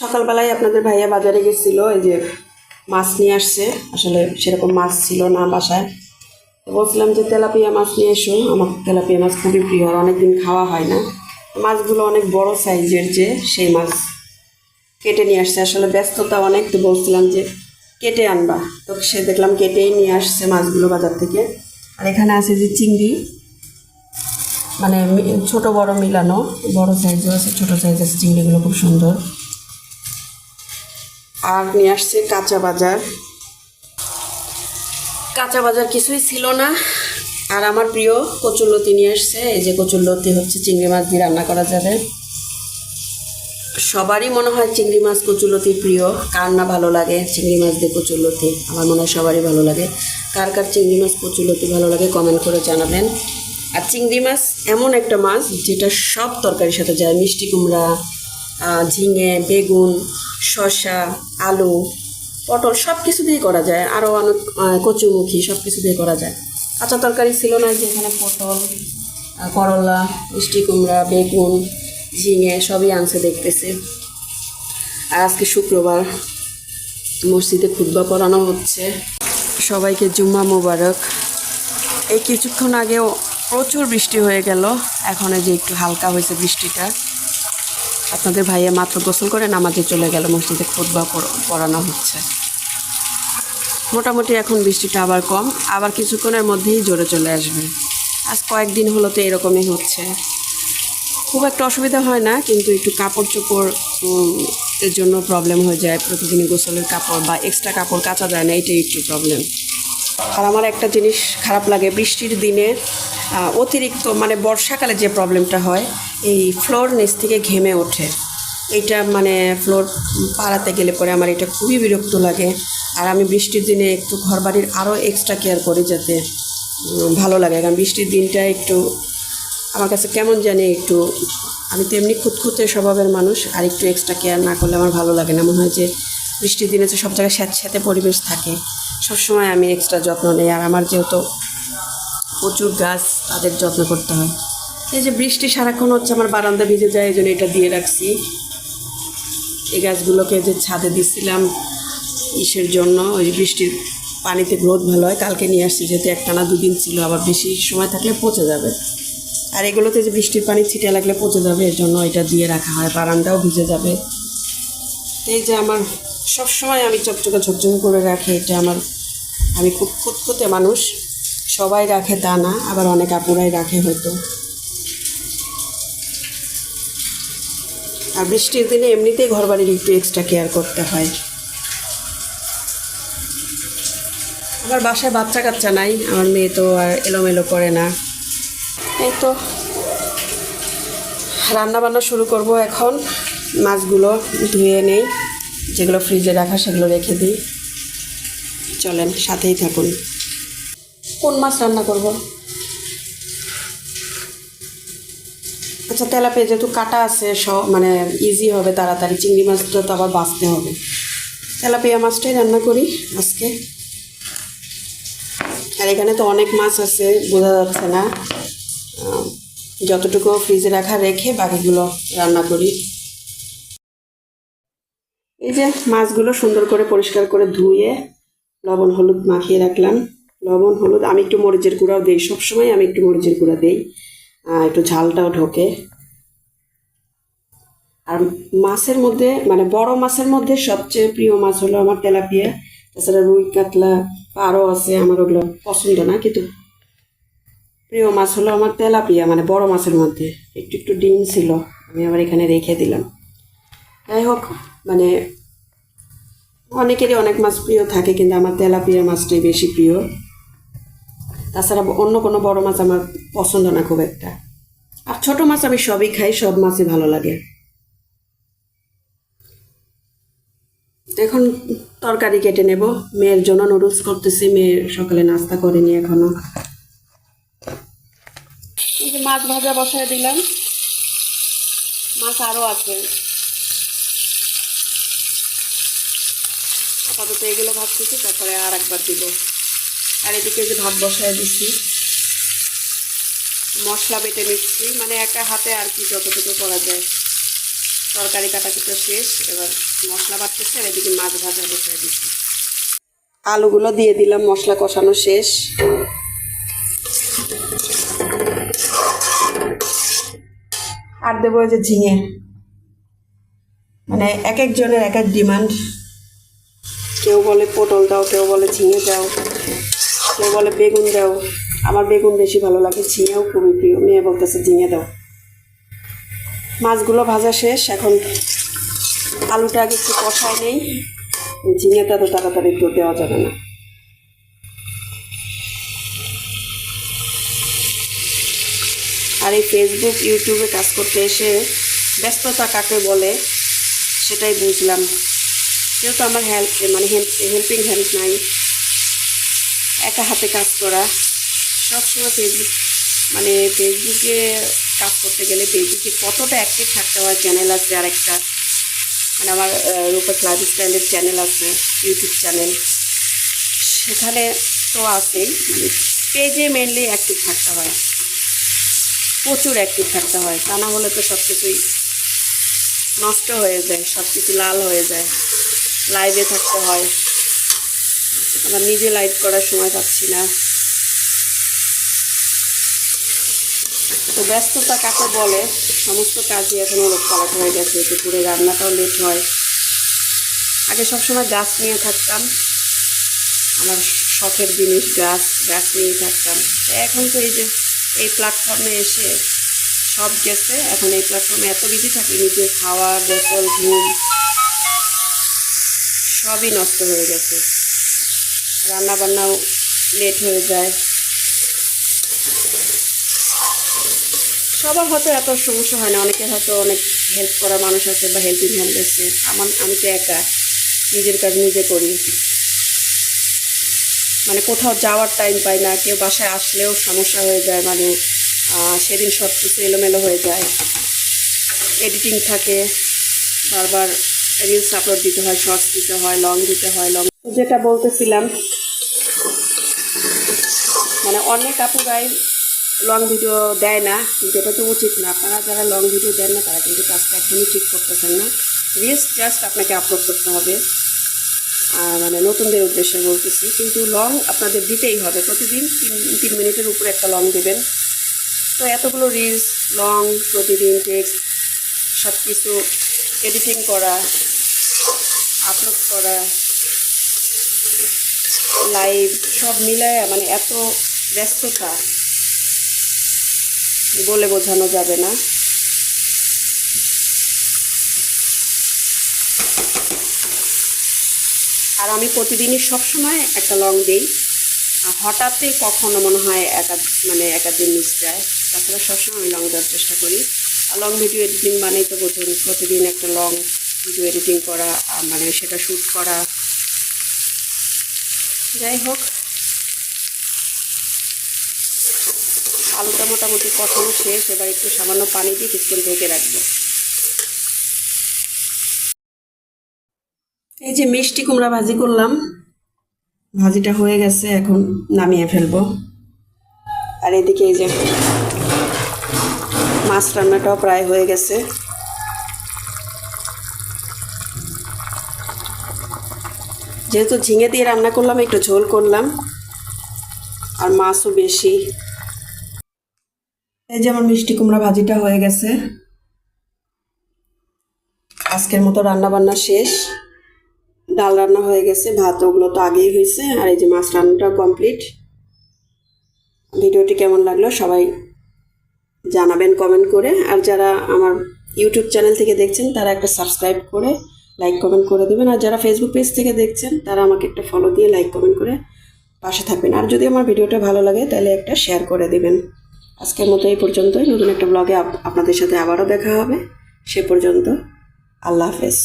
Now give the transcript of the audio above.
সকালবেলায় আপনাদের ভাইয়া বাজারে গেছিল, এই যে মাছ নিয়ে আসছে। আসলে সেরকম মাছ ছিল না বাসায়। তো বলছিলাম যে তেলাপিয়া মাছ নিয়ে এসো। আমার তেলাপিয়া মাছ খুবই প্রিয়, আর অনেকদিন খাওয়া হয় না। মাছগুলো অনেক বড় সাইজের যে, সেই মাছ কেটে নিয়ে আসছে। আসলে ব্যস্ততা অনেক, তো বলছিলাম যে কেটে আনবা। তো সে দেখলাম কেটেই নিয়ে আসছে মাছগুলো বাজার থেকে। আর এখানে আছে যে চিংড়ি মানে ছোট বড় মিলানো, বড় সাইজও আছে, ছোট সাইজ আছে চিংড়িগুলো খুব সুন্দর। আর নিয়ে আসছে কাঁচা বাজার। কাঁচা বাজার কিছুই ছিল না। আর আমার প্রিয় কচুরলতি নিয়ে আসছে। এই যে কচুরলতি হচ্ছে, চিংড়ি মাছ দিয়ে রান্না করা যাবে। সবারই মনে হয় চিংড়ি মাছ কচুরলতি প্রিয়। কার না ভালো লাগে চিংড়ি মাছ দিয়ে কচুরলতি আমার মনে হয় সবারই ভালো লাগে। কার কার চিংড়ি মাছ কচুরলতি ভালো লাগে কমেন্ট করে জানাবেন। আর চিংড়ি মাছ এমন একটা মাছ যেটা সব তরকারির সাথে যায়। মিষ্টি কুমড়া ঝিঙে, বেগুন শসা, আলু, পটল সব কিছু দিয়ে করা যায়। আরও অনেক কচুমুখী সব কিছু দিয়ে করা যায়। কাঁচা তরকারি ছিল না যে এখানে পটল করলা, মিষ্টি কুমড়া, বেগুন, ঝিঙে সবই আনছে দেখতেছে। আজকে শুক্রবার। মসজিদে খুতবা পড়ানো হচ্ছে। সবাইকে জুম্মা মোবারক। এই কিছুক্ষণ আগেও প্রচুর বৃষ্টি হয়ে গেল। এখন যে একটু হালকা হয়েছে বৃষ্টিটা। আপনাদের ভাইয়া মাত্র গোসল করে নামাজে চলে গেল, মসজিদে পড়- পড়ানো হচ্ছে। মোটামুটি এখন বৃষ্টিটা আবার কম, আবার কিছুক্ষণের মধ্যেই জোরে চলে আসবে। আজ কয়েকদিন হলো তো এরকমই হচ্ছে। খুব একটা অসুবিধা হয় না, কিন্তু একটু কাপড় চোপড় এর জন্য প্রবলেম হয়ে যায়। প্রতিদিন গোসলের কাপড় বা এক্সট্রা কাপড় কাচা যায় না, এটাই একটু প্রবলেম আর আমার একটা জিনিস খারাপ লাগে, বৃষ্টির দিনে অতিরিক্ত মানে বর্ষাকালে যে প্রবলেমটা হয়, এই ফ্লোর নিচ থেকে ঘেমে ওঠে। এইটা মানে ফ্লোর পাড়াতে গেলে পরে আমার এটা খুবই বিরক্ত লাগে। আর আমি বৃষ্টির দিনে একটু ঘরবাড়ির আরও এক্সট্রা কেয়ার করি যাতে ভালো লাগে। কারণ বৃষ্টির দিনটা একটু আমার কাছে কেমন জানি একটু, আমি তো এমনি খুঁতখুঁতে স্বভাবের মানুষ, আর একটু এক্সট্রা কেয়ার না করলে আমার ভালো লাগে না। মনে হয় যে বৃষ্টির দিনে তো সব জায়গায় স্যাঁতস্যাঁতে পরিবেশ থাকে। সবসময় আমি এক্সট্রা যত্ন নিই আর আমার যেহেতু প্রচুর গাছ তাদের যত্ন করতে হয়। এই যে বৃষ্টি সারাক্ষণ হচ্ছে, আমার বারান্দা ভিজে যায়, এই জন্য এটা দিয়ে রাখছি। এই গাছগুলোকে যে ছাদে দিছিলাম ইসের জন্য, ওই বৃষ্টির পানিতে গ্রোথ ভালো হয়, কালকে নিয়ে আসছি, যেহেতু একটানা দুদিন ছিল, আবার বেশি সময় থাকলে পচে যাবে। আর এগুলোতে যে বৃষ্টির পানি ছিটে লাগলে পচে যাবে, এর জন্য এটা দিয়ে রাখা হয়, বারান্দাও ভিজে যাবে। এই যে আমার সব সময় আমি চকচকে ঝকঝকে করে রাখি, এটা আমার, আমি খুব খুঁতখুঁতে মানুষ। সবাই রাখে তা না, আবার অনেক আপুরাই রাখে হয়তো। আর বৃষ্টির দিনে এমনিতেই ঘর বাড়ির একটু এক্সট্রা কেয়ার করতে হয়। আমার বাসায় বাচ্চা কাচ্চা নাই, আমার মেয়ে তো আর এলোমেলো করে না। এই তো রান্না বান্না শুরু করব এখন, মাছগুলো ধুয়ে নেই। যেগুলো ফ্রিজে রাখা, সেগুলো রেখে দিই। চলেন, সাথেই থাকুন। কোন মাছ রান্না করব? আচ্ছা তেলাপিয়া যেহেতু কাটা আছে সব মানে ইজি হবে, তাড়াতাড়ি। চিংড়ি মাছটা তো আবার বাঁচতে হবে। তেলাপিয়া মাছটাই রান্না করি আজকে। আর এখানে তো অনেক মাছ আছে, বোঝা যাচ্ছে না। যতটুকু ফ্রিজে রাখা, রেখে বাকিগুলো রান্না করি। এই যে মাছগুলো সুন্দর করে পরিষ্কার করে ধুয়ে লবণ হলুদ মাখিয়ে রাখলাম। লবণ, হলুদ, আমি একটু মরিচের গুঁড়াও দিই, সবসময় আমি একটু মরিচের গুঁড়া দিই। একটু ঝালটাও ঢোকে। আর মাছের মধ্যে মানে বড় মাছের মধ্যে সবচেয়ে প্রিয় মাছ হলো আমার তেলাপিয়া। তাছাড়া রুই, কাতলা, পারও আছে, আমার ওগুলো পছন্দ না, কিন্তু প্রিয় মাছ হলো আমার তেলাপিয়া মানে বড় মাছের মধ্যে। একটু একটু ডিম ছিল, আমি আবার এখানে রেখে দিলাম। যাই হোক মানে অনেকেরই অনেক মাছ প্রিয় থাকে, কিন্তু আমার তেলাপিয়া মাছটাই বেশি প্রিয়। তাছাড়া অন্য কোনো বড় মাছ আমার পছন্দ না খুব একটা। আর ছোট মাছ আমি সবই খাই, সব মাছই ভালো লাগে। এখন তরকারি কেটে নেব। মেয়ের জন্য নুডলস করতেছি মেয়ে সকালে নাস্তা করেনি এখনও। মাছ ভাজা বসায় দিলাম। মাছ আরও আছে। আপাতত এগুলো ভাবতেছি, তারপরে আর একবার দিব। আর এদিকে যে ভাত বসায় দিচ্ছি মশলা বেটে নিচ্ছি মানে একা হাতে আর কি যতটুকু করা যায়। তরকারি কাটা কুটা শেষ, এবার মশলা বাটতেছে, আর এদিকে মাছ ভাজা বসিয়ে দিচ্ছি আলুগুলো দিয়ে দিলাম, মশলা কষানো শেষ। আর দেবো যে ঝিঙে। মানে এক একজনের এক এক ডিমান্ড। কেউ বলে পটল দাও, কেউ বলে ঝিঙে দাও, কেউ বলে বেগুন দাও। আমার বেগুন বেশি ভালো লাগে, ঝিঙেও খুবই প্রিয়। মেয়ে বলতেছে, ঝিঙে দাও। মাছগুলো ভাজা শেষ। এখন আলুটা আগে একটু কষায় নেই। ঝিঙেটা তো তাড়াতাড়ি তো দেওয়া যাবে না। আর এই ফেসবুক ইউটিউবে কাজ করতে এসে ব্যস্ততা কাকে বলে, সেটাই বুঝলাম। যেহেতু আমার হেল্প মানে হেল্পিং হ্যান্ড নাই। একা হাতে কাজ করা। সবসময় ফেসবুক মানে ফেসবুকে কাজ করতে গেলে ফেসবুকে কতটা অ্যাক্টিভ থাকতে হয় চ্যানেল আছে আর একটা মানে আমার রূপক লাইফস্টাইলের চ্যানেল আছে ইউটিউব চ্যানেল সেখানে তো আছেই মানে পেজে মেনলি অ্যাক্টিভ থাকতে হয়। প্রচুর অ্যাক্টিভ থাকতে হয়। তা না হলে তো সব কিছুই নষ্ট হয়ে যায় সব কিছু লাল হয়ে যায়। লাইভে থাকতে হয়। আমার নিজে লাইভ করার সময় পাচ্ছি না। তো ব্যস্ততা কাকে বলে? সমস্ত কাজই এখন ওলট পালট হয়ে গেছে দুপুরে রান্নাটাও লেট হয়। আগে সবসময় গাছ নিয়ে থাকতাম। আমার শখের জিনিস গাছ গাছ নিয়ে থাকতাম। এখন তো এই যে, এই প্ল্যাটফর্মে এসে সব গেছে। এখন এই প্ল্যাটফর্মে এত বিজি থাকি, নিজের খাওয়া গোসল ঘুম সবই নষ্ট হয়ে গেছে। রান্না বান্নাও লেট হয়ে যায়। সবার হয়তো এত সমস্যা হয় না, অনেকের হয়তো অনেক হেল্প করার মানুষ আছে বা হেল্পিং হ্যান্ড আছে। আমার, আমি তো একা, নিজের কাজ নিজে করি। মানে কোথাও যাওয়ার টাইম পাই না, কেউ বাসায় আসলেও সমস্যা হয়ে যায় মানে সেদিন সব কিছু এলোমেলো হয়ে যায়। এডিটিং থাকে, বারবার রিলস আপলোড দিতে হয় শর্টস দিতে হয় লং দিতে হয় লং যেটা বলতেছিলাম মানে অনেক আপুরাই লং ভিডিও দেয় না, কিন্তু এটা তো উচিত না। আপনারা যারা লং ভিডিও দেন না, তারা কিন্তু কাজটা একদমই ঠিক করতেছেন না। রিলস জাস্ট আপনাকে আপলোড করতে হবে। আর মানে নতুনদের উদ্দেশ্যে বলতেছি, কিন্তু লং আপনাদের দিতেই হবে। প্রতিদিন তিন তিন মিনিটের উপরে একটা লং দেবেন। তো এতগুলো রিলস লং প্রতিদিন টেক্সট সব কিছু এডিটিং করা, আপলোড করা, লাইভ সব মিলায় মানে এত ব্যস্ততা বলে বোঝানো যাবে না। আর আমি প্রতিদিনই সবসময় একটা লং দিই। হঠাৎই কখনো মনে হয় একা মানে একাদিন মিস যায়। তাছাড়া সবসময় আমি লং দেওয়ার চেষ্টা করি। লং ভিডিও এডিটিং মানেই তো বোঝুন প্রতিদিন একটা লং ভিডিও এডিটিং করা মানে সেটা শ্যুট করা। যাই হোক, আলুটা মোটামুটি কষানো শেষ, এবার একটু সামান্য পানি দিয়ে কিছুক্ষণ ঢেকে রাখব। এই যে মিষ্টি কুমড়া ভাজি করলাম, ভাজিটা হয়ে গেছে, এখন নামিয়ে ফেলব। আর এদিকে এই যে মাছ রান্নাটাও প্রায় হয়ে গেছে। যেহেতু ঝিঙে দিয়ে রান্না করলাম, একটু ঝোল করলাম, আর মাছও বেশি। এই যে আমার মিষ্টি কুমড়া ভাজিটা হয়ে গেছে। আজকের মতো রান্না বান্না শেষ। ডাল রান্না হয়ে গেছে, ভাত ওগুলো তো আগেই হয়েছে, আর এই যে মাছ রান্নাটাও কমপ্লিট। ভিডিওটি কেমন লাগল সবাই জানাবেন কমেন্ট করে। আর যারা আমার ইউটিউব চ্যানেল থেকে দেখছেন, তারা একটা সাবস্ক্রাইব করে লাইক কমেন্ট করে দেবেন। আর যারা ফেসবুক পেজ থেকে দেখছেন, তারা আমাকে একটা ফলো দিয়ে লাইক কমেন্ট করে পাশে থাকবেন। আর যদি আমার ভিডিওটা ভালো লাগে, তাহলে একটা শেয়ার করে দেবেন। আজকের মতো এই পর্যন্তই। নতুন একটা ব্লগে আপনাদের সাথে আবারও দেখা হবে। সে পর্যন্ত আল্লাহ হাফেজ।